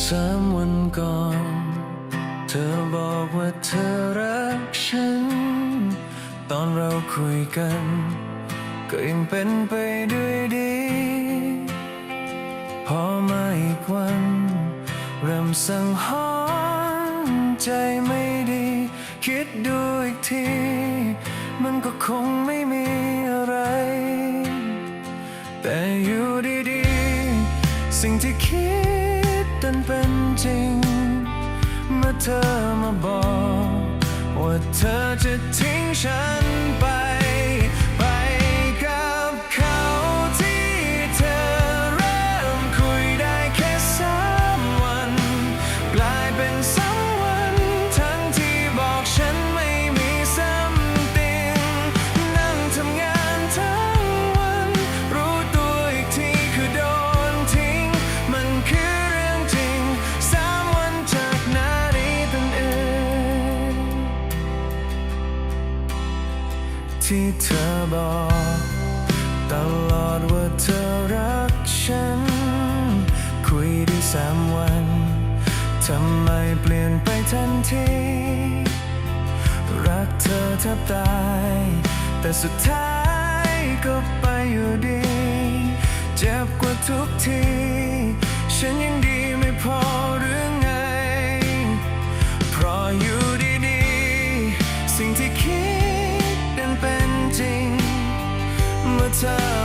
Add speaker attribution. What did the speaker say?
Speaker 1: สามวันก่อน เธอบอกว่าเธอรักฉัน ตอนเราคุยกัน ก็ยังเป็นไปด้วยดี พอมาอีกวัน เริ่มสั่งหรณ์ใจไม่ดี คิดดูอีกที ดดันเป็นจริง เมื่อเธอมาบอก ว่าเธอจะทิ้งฉัน ที่เธอบอกตลอดว่าเธอรักฉัน คุยได้สามวันทำไมเปลี่ยนไปทันที รักเธอแทบตาย แต่สุดท้ายก็ไปอยู่ดี เจ็บกว่าทุกที ฉันยังดีไม่พอ winter